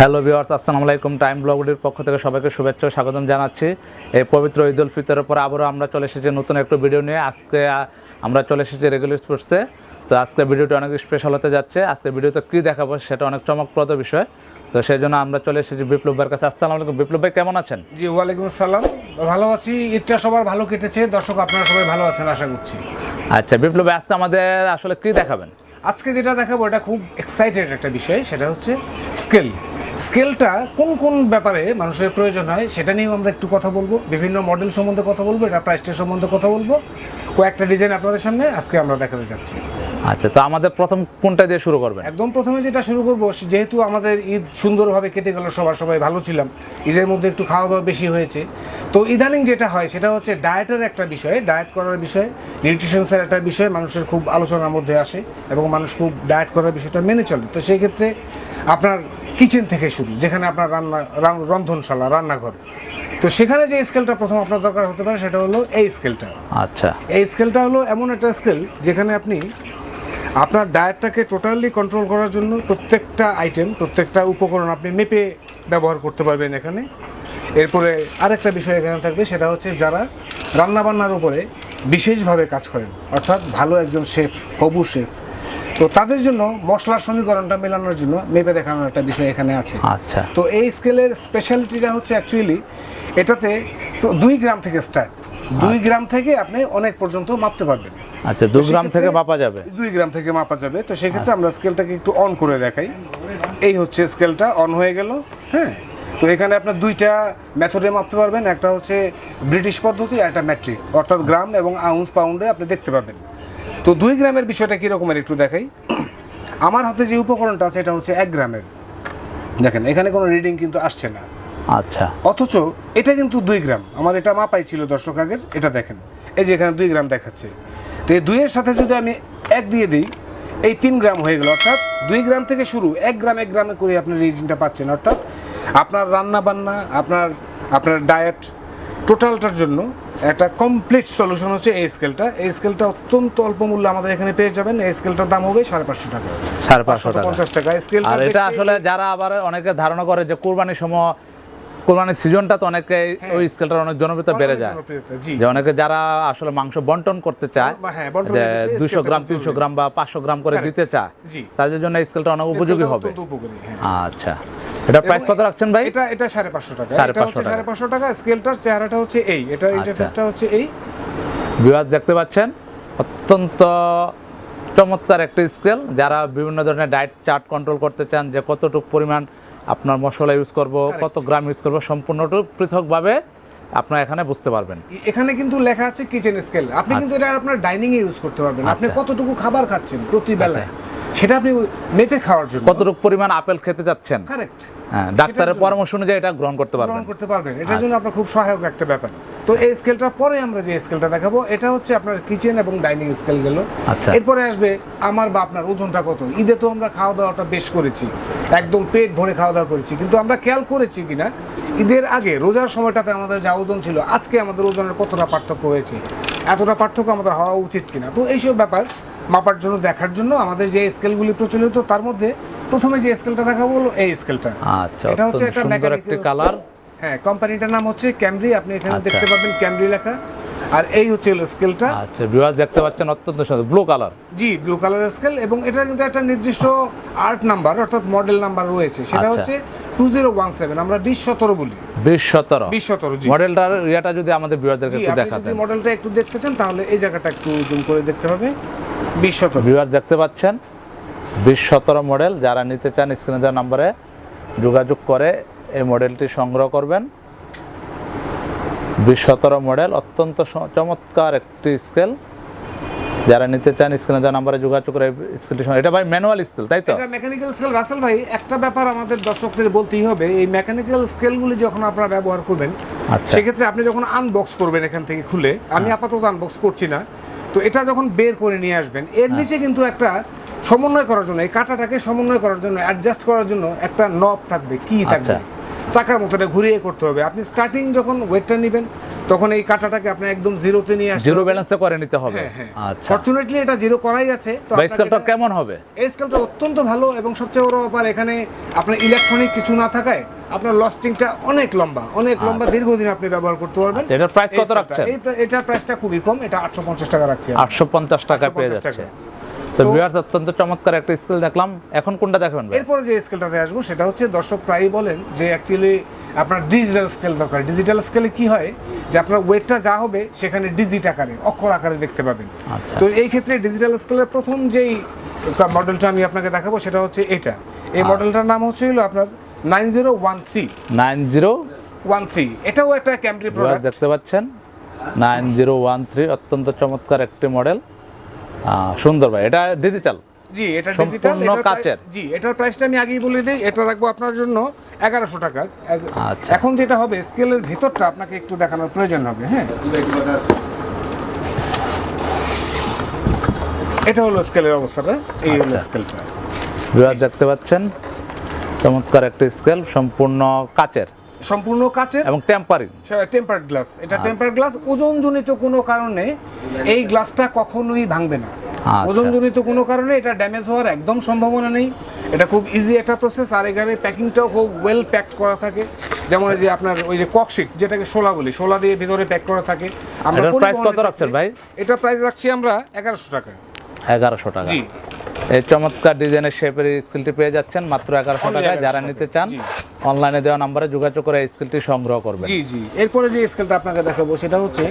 Hello viewers আসসালামু আলাইকুম। Time ব্লগডির পক্ষ থেকে সবাইকে শুভেচ্ছা ও স্বাগতম জানাচ্ছি। এই পবিত্র ঈদ উল ফিতরের পর আবারও আমরা চলে এসেছি নতুন একটা ভিডিও নিয়ে। আজকে আমরা চলে এসেছি রেগুলার স্পোর্টসে তো আজকে ভিডিওটি অনেক স্পেশাল হতে যাচ্ছে। আজকে ভিডিওতে কী দেখাবো সেটা অনেক চমকপ্রদ বিষয়। তো সেই জন্য আমরা চলে এসেছি বিপ্লব ভাইয়ের কাছে। আসসালামু আলাইকুম। বিপ্লব ভাই কেমন আছেন? জি ওয়ালাইকুম আসসালাম। ভালো আছি। ঈদটা সবার ভালো কেটেছে। দর্শক আপনারা সবাই ভালো আছেন আশা করছি। আচ্ছা বিপ্লব ভাই আজকে আমাদের আসলে কী দেখাবেন? আজকে যেটা দেখাবো এটা খুব এক্সাইটেড একটা বিষয়। সেটা হচ্ছে স্কেল স্কেলটা কোন কোন ব্যাপারে মানুষের প্রয়োজন হয় সেটা নিয়েও আমরা একটু কথা বলব। বিভিন্ন মডেল সম্বন্ধে কথা বলব, এটা প্রাইসটা সম্বন্ধে কথা বলব। কয়েকটা ডিজাইন আপনাদের সামনে, আজকে আমরা দেখাতে যাচ্ছি। আচ্ছা তো আমাদের প্রথম কোনটা দিয়ে শুরু করবেন? একদম প্রথমে যেটা শুরু করব যেহেতু আমাদের ঈদ সুন্দরভাবে কেটে গেল সবার সবাই ভালো ছিলাম ঈদের মধ্যে একটু খাওয়া দাওয়া বেশি হয়েছে। তো ইদানিং যেটা হয় সেটা হচ্ছে ডায়েটের একটা বিষয় ডায়েট করার বিষয় নিউট্রিশনসের একটা বিষয় মানুষের খুব আলোচনার মধ্যে আসে এবং মানুষ খুব ডায়েট করার বিষয়টা মেনে চলে। তো সেই ক্ষেত্রে আপনার কিচেন থেকে শুরু যেখানে আপনার রান্না রান- রন্ধনশালা রান্নাঘর। তো সেখানে যে স্কেলটা প্রথম আপনার দরকার হতে পারে সেটা হলো এই স্কেলটা আচ্ছা। এই স্কেলটা হলো এমন একটা স্কেল যেখানে আপনি আপনার ডায়েটটাকে টোটালি কন্ট্রোল করার জন্য প্রত্যেকটা আইটেম প্রত্যেকটা উপকরণ আপনি মেপে ব্যবহার করতে পারবেন এখানে। এরপরে আরেকটা বিষয় এখানে থাকবে সেটা হচ্ছে যারা রান্নাবান্নার উপরে বিশেষভাবে কাজ করেন অর্থাৎ ভালো একজন শেফ হবু শেফ তো তাদের জন্য মশলার সমীকরণটা মেলানোর জন্য মেপে দেখানোর একটা বিষয় এখানে আছে। আচ্ছা। তো এই স্কেলের স্পেশালিটিটা হচ্ছে অ্যাকচুয়ালি এটাতে তো দুই গ্রাম থেকে স্টার্ট দুই গ্রাম থেকে আপনি অনেক পর্যন্ত মাপতে পারবেন। আচ্ছা দু গ্রাম থেকে মাপা যাবে? দুই গ্রাম থেকে মাপা যাবে। তো সেক্ষেত্রে আমরা স্কেলটাকে একটু অন করে দেখাই। এই হচ্ছে স্কেলটা অন হয়ে গেল হ্যাঁ? তো এখানে আপনার দুইটা মেথডে মাপতে পারবেন। একটা হচ্ছে ব্রিটিশ পদ্ধতি আর একটা ম্যাট্রিক অর্থাৎ গ্রাম এবং আউন্স পাউন্ডে আপনি দেখতে পাবেন। তো দুই গ্রামের বিষয়টা কীরকমের একটু দেখাই। আমার হাতে যে উপকরণটা আছে এটা হচ্ছে এক গ্রামের। দেখেন এখানে কোনো রিডিং কিন্তু আসছে না। আচ্ছা। অথচ এটা কিন্তু দুই গ্রাম। আমার এটা মাপাই ছিল দর্শক আগের এটা দেখেন। এই যে এখানে দুই গ্রাম দেখাচ্ছে। তো এই দুইয়ের সাথে যদি আমি এক দিয়ে দিই এই তিন গ্রাম হয়ে গেল। অর্থাৎ দুই গ্রাম থেকে শুরু এক গ্রাম এক গ্রামে করে আপনি রিডিংটা পাচ্ছেন। অর্থাৎ আপনার রান্না বান্না আপনার আপনার ডায়েট টোটালটার জন্য একটা কমপ্লিট সলিউশন হচ্ছে এই স্কেলটা। এই স্কেলটা অত্যন্ত অল্প মূল্যে আমাদের এখানে পেয়ে যাবেন। এই স্কেলটার দাম হবে সাড়ে পাঁচশো টাকা। সাড়ে পাঁচশো টাকা। পঞ্চাশ টাকা। স্কেলটা আর এটা আসলে যারা আবার অনেকে ধারণা করে যে কোরবানির সময় কোরবানির সিজনটা তো অনেকে ওই স্কেলটার অনেক জনপ্রিয়তা বেড়ে যায়। যে অনেকে যারা আসলে মাংস বন্টন করতে চায় বা হ্যাঁ, যে দুশো গ্রাম তিনশো গ্রাম বা পাঁচশো গ্রাম করে দিতে চায় তাদের জন্য স্কেলটা অনেক উপযোগী হবে। হ্যাঁ। আচ্ছা। এটা প্রাইস কত রাখছেন ভাই? এটা এটা সাড়ে পাঁচশো টাকা। সাড়ে এটা পাঁচশো হচ্ছে সাড়ে পাঁচশো টাকা। স্কেলটার চেহারাটা হচ্ছে এই। এটা ইন্টারফেসটা হচ্ছে এই। বিভাগ দেখতে পাচ্ছেন? অত্যন্ত চমৎকার একটি স্কেল যারা বিভিন্ন ধরনের ডায়েট চার্ট কন্ট্রোল করতে চান যে কতটুকু পরিমাণ আপনার মশলা ইউজ করব কত গ্রাম ইউজ করব সম্পূর্ণটু পৃথকভাবে আপনার এখানে বুঝতে পারবেন। এখানে কিন্তু লেখা আছে কিচেন স্কেল আপনি কিন্তু এটা আপনার ডাইনিং এ ইউজ করতে পারবেন। আপনি আচ্ছা। কতটুকু খাবার খাচ্ছেন প্রতি বেলায় সেটা আপনি মেপে খাওয়ার জন্য। কতটুকু পরিমাণ আপেল খেতে যাচ্ছেন কারেক্ট হ্যাঁ ডাক্তারের পরামর্শ অনুযায়ী এটা গ্রহণ করতে পারবেন। গ্রহণ করতে পারবেন। এটার জন্য আপনার খুব সহায়ক একটা ব্যাপার। তো এই স্কেলটার পরে আমরা যে স্কেলটা দেখাবো এটা হচ্ছে আপনার কিচেন এবং ডাইনিং স্কেল গেল। আচ্ছা। এরপরে আসবে আমার বা আপনার ওজনটা কত? ঈদে তো আমরা খাওয়া দাওয়াটা বেশ করেছি। একদম পেট ভরে খাওয়া দাওয়া করেছি। কিন্তু আমরা খেয়াল করেছি কিনা ঈদের আগে রোজার সময়টাতে আমাদের যা ওজন ছিল আজকে আমাদের ওজনের কতটা পার্থক্য হয়েছে? এতটা পার্থক্য আমাদের হওয়া উচিত কিনা? তো এইসব ব্যাপার মাপার জন্য দেখার জন্য আমাদের যে স্কেলগুলি প্রচলিত তার মধ্যে প্রথমে যে স্কেলটা দেখাবো হলো এই স্কেলটা আচ্ছা এটা হচ্ছে একটা সুন্দর একটি কালার হ্যাঁ কোম্পানিটার নাম হচ্ছে ক্যামরি আপনি এখানে আচ্ছা। দেখতে পাবেন ক্যামরি লেখা। আর এই হচ্ছে হলো স্কেলটা আচ্ছা বিভাগ দেখতে পাচ্ছেন অত্যন্ত সুন্দর ব্লু কালার জি ব্লু কালারের স্কেল এবং এটা কিন্তু একটা নির্দিষ্ট আর্ট নাম্বার অর্থাৎ মডেল নাম্বার রয়েছে। সেটা আচ্ছা। হচ্ছে টু জিরো ওয়ান সেভেন আমরা বিশ সতেরো বলি। বিশ সতেরো। বিশ সতেরো জি। মডেলটার ইয়েটা যদি আমাদের জি একটু যদি মডেলটা একটু দেখতে চান তাহলে এই জায়গাটা একটু জুম করে দেখতে হবে। বিশ সতেরো ভিউয়ার দেখতে পাচ্ছেন? বিশ সতেরো মডেল যারা নিতে চান স্ক্রিনে দেওয়া নাম্বারে যোগাযোগ করে এই মডেলটি সংগ্রহ করবেন। বিশ সতেরো মডেল অত্যন্ত চমৎকার একটি স্কেল যারা নিতে চান স্ক্রিনে দেওয়া নাম্বারে যোগাযোগ করে স্কেলটি এটা ভাই ম্যানুয়াল স্কেল তাই তো? এটা মেকানিক্যাল স্কেল রাসেল ভাই একটা ব্যাপার আমাদের দর্শকদের বলতেই হবে এই মেকানিক্যাল স্কেলগুলি যখন আপনারা ব্যবহার করবেন আচ্ছা। সেক্ষেত্রে আপনি যখন আনবক্স করবেন এখান থেকে খুলে আমি আপাতত আনবক্স করছি না। তো এটা যখন বের করে নিয়ে আসবেন এর নিচে কিন্তু একটা সমন্বয় করার জন্য এই কাঁটাটাকে সমন্বয় করার জন্য অ্যাডজাস্ট করার জন্য একটা নব থাকবে কি থাকবে? আচ্ছা। চাকার মতো এটা ঘুরিয়ে করতে হবে। আপনি স্টার্টিং যখন ওয়েটটা নেবেন তখন এই কাঁটাটাকে আপনি একদম জিরোতে নিয়ে আসতে জিরো ব্যালেন্সে করে নিতে হবে। হ্যাঁ হ্যাঁ। আচ্ছা। ফরচুনেটলি এটা জিরো করাই আছে তো স্কেলটা কেমন হবে? এই স্কেলটা অত্যন্ত ভালো এবং সবচেয়ে বড় ব্যাপার এখানে আপনার ইলেকট্রনিক কিছু না থাকায় আপনার লস্টিংটা অনেক লম্বা অনেক লম্বা দীর্ঘদিন আপনি ব্যবহার করতে পারবেন। আচ্ছা, এটার এই কত রাখছেন? এটার প্রাইসটা খুবই কম এটা আটশো পঞ্চাশ টাকা রাখছি আমি। আটশো পঞ্চাশ টাকা পেয়ে যাচ্ছে টাকা। তো ভিউয়ার্স অত্যন্ত চমৎকার একটা স্কেল দেখলাম। এখন কোনটা দেখবেন এরপরে যে স্কেলটাতে আসব সেটা হচ্ছে দর্শক প্রায়ই বলেন যে অ্যাকচুয়ালি আপনার ডিজিটাল স্কেল দরকার। ডিজিটাল স্কেলে কি হয়? যে আপনার ওয়েটটা যা হবে সেখানে ডিজিট আকারে অক্ষর আকারে দেখতে পাবেন। আচ্ছা। তো এই ক্ষেত্রে ডিজিটাল স্কেলের প্রথম যেই মডেলটা আমি আপনাকে দেখাবো সেটা হচ্ছে এটা। এই মডেলটার নাম হচ্ছে হলো আপনার nine zero one three. Nine zero one three. এটাও একটা ক্যামরি প্রোডাক্ট দেখতে পাচ্ছেন? নাইন জিরো ওয়ান থ্রি অত্যন্ত চমৎকার একটি মডেল সুন্দর ভাই এটা ডিজিটাল জি এটা ডিজিটাল কাচের। জি এটার প্রাইসটা আমি আগেই বলে দিই এটা রাখব আপনার জন্য এগারোশো টাকা আচ্ছা। এখন যেটা হবে স্কেলের ভিতরটা আপনাকে একটু দেখানোর প্রয়োজন হবে হ্যাঁ এটা হলো স্কেলের অবস্থাটা এই হলো আচ্ছা। স্কেলটা ভিউয়ার্স দেখতে পাচ্ছেন চমৎকার একটা স্কেল সম্পূর্ণ কাচের সম্পূর্ণ কাচের এবং টেম্পারিং টেম্পার্ড গ্লাস এটা আচ্ছা। টেম্পার্ড গ্লাস ওজনজনিত কোনো কারণে এই গ্লাসটা কখনোই ভাঙবে না। আচ্ছা। ওজনজনিত কোনো কারণে এটা ড্যামেজ হওয়ার একদম সম্ভাবনা নেই। এটা খুব ইজি একটা প্রসেস আর এখানে প্যাকিংটাও খুব ওয়েল প্যাকড করা থাকে। যেমন যে আপনার ওই যে ককশিট যেটাকে শোলা বলি শোলা দিয়ে ভিতরে প্যাক করা থাকে। price পরিবহনের কত রাখছেন ভাই? এটা প্রাইস রাখছি আমরা এগারোশো টাকা। এগারোশো টাকা। জি। এই চমৎকার ডিজাইনের শেপের স্কিলটি পেয়ে যাচ্ছেন মাত্র এগারোশো টাকায়। যারা নিতে চান। অনলাইনে দেওয়া নাম্বারে যোগাযোগ করে স্কেলটি সংগ্রহ করবেন। জি জি। এরপরে যে স্কেলটা আপনাকে দেখাবো সেটা হচ্ছে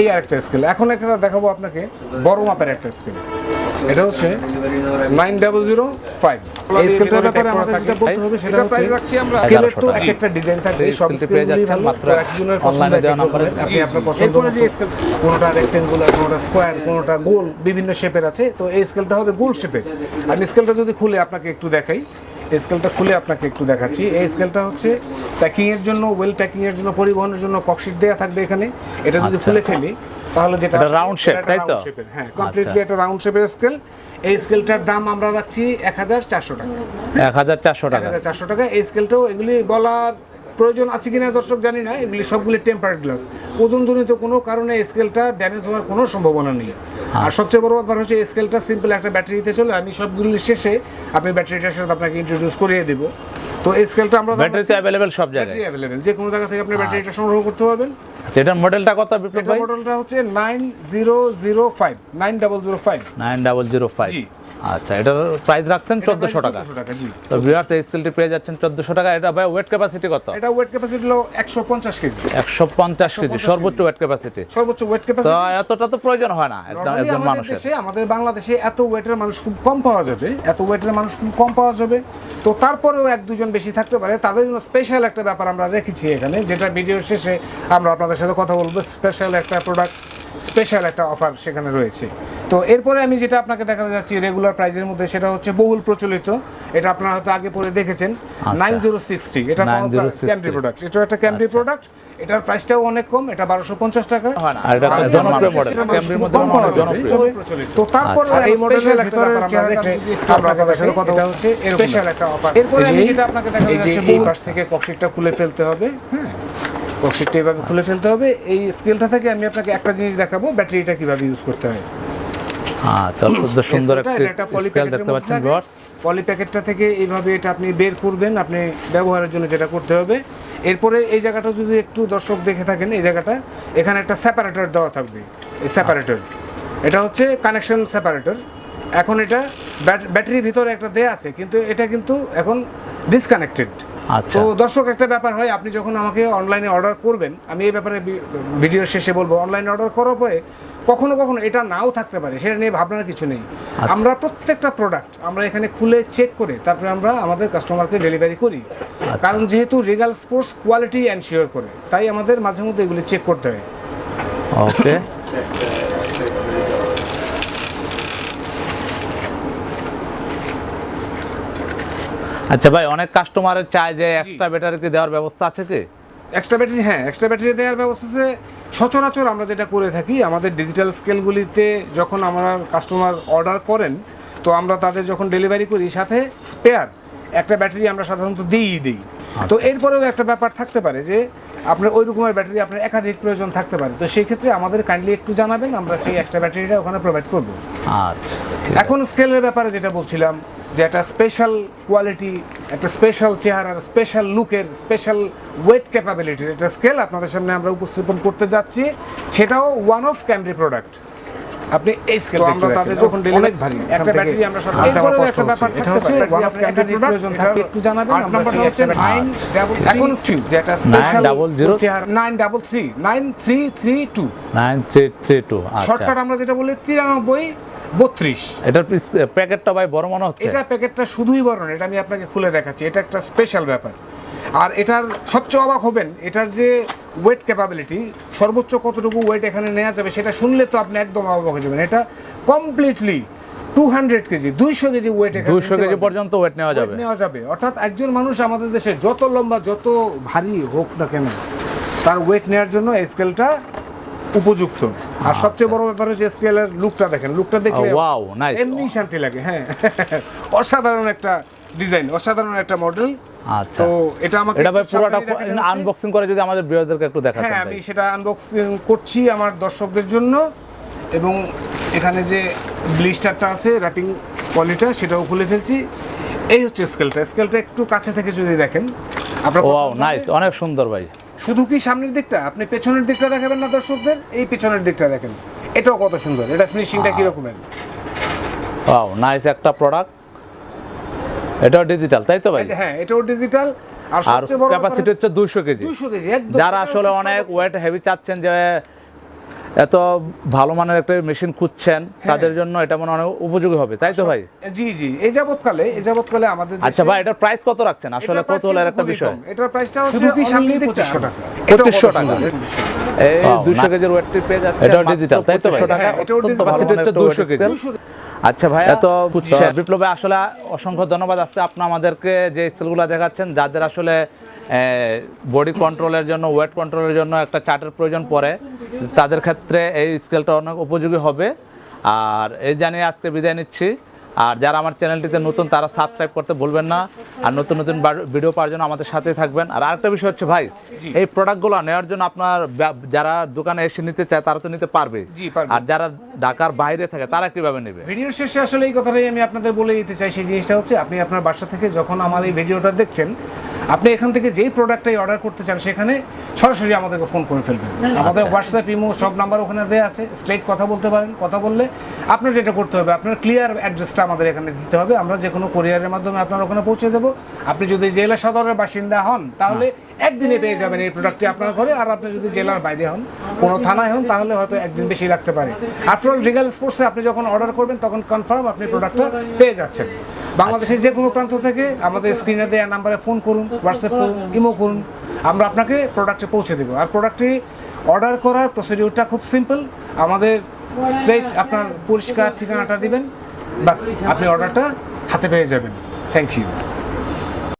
এই আরেকটা স্কেল এখন একটা দেখাবো আপনাকে, বড় মাপের একটা স্কেল এটা হচ্ছে নাইন ডাবল জিরো ফাইভ। এই স্কেলটার ব্যাপারে আমাদের যেটা বলতে হবে সেটা হচ্ছে রাখছি আমরা। স্কেলের তো এক একটা ডিজাইন থাকবে সব স্কেলগুলি ভালো মাত্র একজনের পছন্দ দেওয়া এক আপনি আপনার পছন্দ এরপরে যে স্কেল কোনোটা রেক্টেঙ্গুলার কোনোটা স্কোয়ার কোনোটা গোল বিভিন্ন শেপের আছে। তো এই স্কেলটা হবে গোল শেপের আমি স্কেলটা যদি খুলে আপনাকে একটু দেখাই স্কেলটা খুলে আপনাকে একটু দেখাচ্ছি। এই স্কেলটা হচ্ছে প্যাকিং এর জন্য ওয়েল প্যাকিং এর জন্য পরিবহনের জন্য ককশিট দেওয়া থাকবে এখানে। এটা যদি আচ্ছা। খুলে ফেলি তাহলে যেটা এটা এটা একটা তাই তো? হ্যাঁ কমপ্লিটলি আচ্ছা। একটা রাউন্ড শেপের স্কেল এই স্কেলটার দাম আমরা রাখছি এক হাজার চারশো টাকা। এক হাজার চারশো এক টাকা হাজার চারশো টাকা। এই স্কেলটাও এগুলি বলার প্রয়োজন আছে কিনা দর্শক জানি না। এগুলি সবগুলি টেম্পার্ড গ্লাস ওজনজনিত কোনো কারণে স্কেলটা ড্যামেজ হওয়ার কোনো সম্ভাবনা নেই। আর সবচেয়ে বড় ব্যাপার হচ্ছে স্কেলটা সিম্পল একটা ব্যাটারিতে চলে আমি সবগুলি শেষে আপনি ব্যাটারিটার সাথে আপনাকে ইন্ট্রোডিউস করিয়ে দেবো। তো এই স্কেলটা আমরা ব্যাটারি তো অ্যাভেলেবেল সব জায়গায়। অ্যাভেলেবেল যে কোনো জায়গা থেকে আপনি ব্যাটারিটা সংগ্রহ করতে পারবেন। এটার মডেলটা কত বিপ্লব ভাই? মডেলটা হচ্ছে nine zero zero five nine double zero five. Nine double zero five. জি। আচ্ছা এটার প্রাইস রাখছেন চোদ্দশো টাকা। তো ভিউয়ার্স এই স্কিলটি পেয়ে যাচ্ছেন চোদ্দোশো টাকা। এটা ভাই ওয়েট ক্যাপাসিটি কত? এটা ওয়েট ক্যাপাসিটি হলো একশো পঞ্চাশ কেজি। একশো পঞ্চাশ কেজি সর্বোচ্চ ওয়েট ক্যাপাসিটি সর্বোচ্চ ওয়েট ক্যাপাসিটি এতটা তো প্রয়োজন হয় না একজন মানুষের। আমাদের বাংলাদেশে এত ওয়েটের মানুষ খুব কম পাওয়া যাবে এত ওয়েটের মানুষ খুব কম পাওয়া যাবে। তো তারপরেও এক দুজন বেশি থাকতে পারে। তাদের জন্য স্পেশাল একটা ব্যাপার আমরা রেখেছি এখানে যেটা ভিডিওর শেষে আমরা আপনাদের সাথে কথা বলব। স্পেশাল একটা প্রোডাক্ট স্পেশাল একটা অফার সেখানে রয়েছে। তো এরপরে আমি যেটা আপনাকে দেখাতে যাচ্ছি রেগুলার প্রাইজের মধ্যে সেটা হচ্ছে বহুল প্রচলিত। এটা আপনারা হয়তো আগে পরে দেখেছেন। নাইন জিরো সিক্সটি এটা 9060 ক্যামরি প্রোডাক্ট এটা একটা ক্যামরি প্রোডাক্ট এটার প্রাইসটাও অনেক কম এটা বারোশো পঞ্চাশ টাকা। মডেল তো তারপরে আচ্ছা। এই মডেলের ভিতরে আপনাদের সাথে কথা হচ্ছে স্পেশাল একটা অফার এরপরে আমি যেটা আপনাকে যাচ্ছে এই পাশ থেকে ককশিটটা খুলে ফেলতে হবে হ্যাঁ? ককশিটটা এভাবে খুলে ফেলতে হবে। এই স্কেলটা থেকে আমি আপনাকে একটা জিনিস দেখাবো ব্যাটারিটা কীভাবে ইউজ করতে হয়। হ্যাঁ তো সুন্দর স্কেলটা, একটি এটা একটা স্কেল দেখতে পাচ্ছেন ভিউয়ার্স পলি প্যাকেটটা থেকে এইভাবে এটা আপনি বের করবেন আপনি ব্যবহারের জন্য যেটা করতে হবে। এরপরে এই জায়গাটা যদি একটু দর্শক দেখে থাকেন এই জায়গাটা এখানে একটা সেপারেটর দেওয়া থাকবে এই সেপারেটর এটা হচ্ছে কানেকশন সেপারেটর এখন এটা ব্যাটারির ভিতরে একটা দেয়া আছে কিন্তু এটা কিন্তু এখন ডিসকানেক্টেড তো দর্শক একটা ব্যাপার হয় আপনি যখন আমাকে অনলাইনে অর্ডার করবেন আমি এই ব্যাপারে ভি- ভিডিওর শেষে বলব অনলাইনে অর্ডার করার পরে কখনো কখনো এটা নাও থাকতে পারে সেটা নিয়ে ভাবনার কিছু নেই। আমরা প্রত্যেকটা প্রোডাক্ট আমরা এখানে খুলে চেক করে তারপরে আমরা আমাদের কাস্টমারকে ডেলিভারি করি। কারণ যেহেতু রিগাল স্পোর্টস কোয়ালিটি এনশিওর করে তাই আমাদের মাঝে মধ্যে এগুলি চেক করতে হয়। ওকে আচ্ছা ভাই অনেক কাস্টমারের চায় যে এক্সট্রা ব্যাটারি কি দেওয়ার ব্যবস্থা আছে কি? এক্সট্রা ব্যাটারি হ্যাঁ এক্সট্রা ব্যাটারি দেওয়ার ব্যবস্থাতে সচরাচর আমরা যেটা করে থাকি আমাদের ডিজিটাল স্কেলগুলিতে যখন আমরা কাস্টমার অর্ডার করেন তো আমরা তাদের যখন ডেলিভারি করি সাথে স্পেয়ার একটা ব্যাটারি আমরা সাধারণত দিই দিই। তো এরপরেও একটা ব্যাপার থাকতে পারে যে আপনার ওই রকমের ব্যাটারি আপনার একাধিক প্রয়োজন থাকতে পারে। তো সেই ক্ষেত্রে আমাদের কাইন্ডলি একটু জানাবেন আমরা সেই একটা ব্যাটারিটা ওখানে প্রোভাইড করব। আচ্ছা এখন স্কেলের ব্যাপারে যেটা বলছিলাম যে একটা স্পেশাল কোয়ালিটি একটা স্পেশাল চেহারার স্পেশাল লুকের স্পেশাল ওয়েট ক্যাপাবিলিটির একটা স্কেল আপনাদের সামনে আমরা উপস্থাপন করতে যাচ্ছি। সেটাও ওয়ান অফ ক্যামরি প্রোডাক্ট আপনি এই স্কেল আমরা তাদের যখন ডেলিভারি ভারী। একটা ব্যাটারি আমরা সব একটা ব্যাপার এটা হচ্ছে ওয়ান অফ ক্যামরি প্রয়োজন থাকে একটু জানাবেন। আমরা সেই একটা এখন স্ট্রিপ যে একটা স্পেশাল 900 চেহারা nine double three nine three three two nine three three two আচ্ছা। শর্টকাট আমরা যেটা বলি তিরানব্বই বত্রিশ। এটার প্যাকেটটা ভাই বড় মনে হচ্ছে? এটা প্যাকেটটা শুধুই বড় না এটা আমি আপনাকে খুলে দেখাচ্ছি। এটা একটা স্পেশাল ব্যাপার। আর এটার সবচেয়ে অবাক হবেন এটার যে ওয়েট ক্যাপাবিলিটি সর্বোচ্চ কতটুকু ওয়েট এখানে নেওয়া যাবে সেটা শুনলে তো আপনি একদম অবাক হয়ে যাবেন। এটা কমপ্লিটলি টু হান্ড্রেড কেজি দুইশো কেজি ওয়েট নিতে কেজি পর্যন্ত ওয়েট নেওয়া যাবে। নেওয়া যাবে। অর্থাৎ একজন মানুষ আমাদের দেশে যত লম্বা যত ভারী হোক না কেন তার ওয়েট নেওয়ার জন্য স্কেলটা উপযুক্ত। আর সবচেয়ে বড় ব্যাপার হচ্ছে স্কেলের লুকটা দেখেন। লুকটা দেখলে ওয়াও nice. এমনি শান্তি লাগে হ্যাঁ। অসাধারণ একটা ডিজাইন অসাধারণ একটা মডেল আচ্ছা। তো এটা আমাকে এটা ভাই পুরোটা দেখাতে। আনবক্সিং করে যদি আমাদের বিরোধীদেরকে একটু দেখাতেন হ্যাঁ আমি সেটা আনবক্সিং করছি আমার দর্শকদের জন্য। এবং এখানে যে ব্লিস্টারটা আছে র্যাপিং পলিটা সেটাও খুলে ফেলছি। এই হচ্ছে স্কেলটা স্কেলটা একটু কাছে থেকে যদি দেখেন আপনার ওয়াও নাইস অনেক সুন্দর ভাই। শুধু কি সামনের দিকটা? আপনি পেছনের দিকটা দেখাবেন না দর্শকদের? এই পেছনের দিকটা দেখেন। এটাও কত সুন্দর। এটা ফিনিশিংটা কিরকমের? ওয়াও নাইস একটা প্রোডাক্ট এটাও ডিজিটাল তাই তো ভাই? হ্যাঁ এটাও ডিজিটাল আর সবচেয়ে বড় ক্যাপাসিটি হচ্ছে দুশো কেজি। দুশো কেজি যারা আসলে অনেক ওয়েট হেভি চাচ্ছেন যে এত ভালো মানের একটা মেশিন খুঁজছেন হ্যাঁ। তাদের জন্য এটা মনে হয় অনেক উপযোগী হবে তাই তো ভাই? জি জি এই যাবৎকালে এই যাবৎকালে আমাদের আচ্ছা ভাই এটার প্রাইস কত রাখছেন? আসলে price কৌতূহলের একটা বিষয়। এটার প্রাইসটা হচ্ছে শুধু কি সামনে দিকটা টাকা। পঁচিশশো টাকা। এই হ্যাঁ, দুশো কেজির ওয়েটটি পেয়ে যাচ্ছে এটাও ডিজিটাল তাই তো ভাই? একটা দুশো weight কেজি। আচ্ছা ভাই এত বিপ্লবে আসলে অসংখ্য ধন্যবাদ। আজকে আপনি আমাদেরকে যে স্কিলগুলো দেখাচ্ছেন যাদের আসলে বডি কন্ট্রোলের জন্য ওয়েট কন্ট্রোলের জন্য একটা চার্টের প্রয়োজন পড়ে। তাদের ক্ষেত্রে এই স্কেলটা অনেক উপযোগী হবে। আর এই জানিয়ে আজকে বিদায় নিচ্ছি। আর যারা আমার চ্যানেলটিতে নতুন তারা সাবস্ক্রাইব করতে ভুলবেন না। আর নতুন নতুন ভিডিও পাওয়ার জন্য আমাদের সাথেই থাকবেন। আর আরেকটা বিষয় হচ্ছে ভাই এই প্রোডাক্টগুলো নেওয়ার জন্য আপনার যারা দোকানে এসে নিতে চায় তারা তো নিতে পারবে। আর যারা ঢাকার বাইরে থাকে তারা কীভাবে নেবে? ভিডিওর শেষে আসলে এই কথাটাই আমি আপনাদের বলে দিতে চাই সেই জিনিসটা হচ্ছে আপনি আপনার বাসা থেকে যখন আমার এই ভিডিওটা দেখছেন আপনি এখান থেকে যেই প্রোডাক্টটাই অর্ডার করতে চান সেখানে সরাসরি আমাদেরকে ফোন করে ফেলবেন। আমাদের হোয়াটসঅ্যাপ ইমো সব নাম্বার ওখানে দেওয়া আছে। স্ট্রেট কথা বলতে পারেন কথা বললে আপনার যেটা করতে হবে আপনার ক্লিয়ার অ্যাড্রেসটা আমাদের এখানে দিতে হবে। আমরা যে কোনো কোরিয়ারের মাধ্যমে আপনার ওখানে পৌঁছে দেবো। আপনি যদি জেলা সদরের বাসিন্দা হন তাহলে একদিনে পেয়ে যাবেন এই প্রোডাক্টটি আপনার ঘরে। আর আপনি যদি জেলার বাইরে হন কোনো থানায় হন তাহলে হয়তো একদিন বেশি লাগতে পারে। আফটার অল রিগাল স্পোর্টসে আপনি যখন অর্ডার করবেন তখন কনফার্ম আপনি প্রোডাক্টটা পেয়ে যাচ্ছেন। বাংলাদেশের যে কোনো প্রান্ত থেকে আমাদের স্ক্রিনে দেওয়া নাম্বারে ফোন করুন হোয়াটসঅ্যাপ করুন ইমো করুন, আমরা আপনাকে প্রোডাক্টে পৌঁছে দেবো। আর প্রোডাক্টটি অর্ডার করার প্রসিডিউরটা খুব সিম্পল আমাদের স্ট্রেট আপনার পরিষ্কার ঠিকানাটা দিবেন বাস আপনি অর্ডারটা হাতে পেয়ে যাবেন। Thank you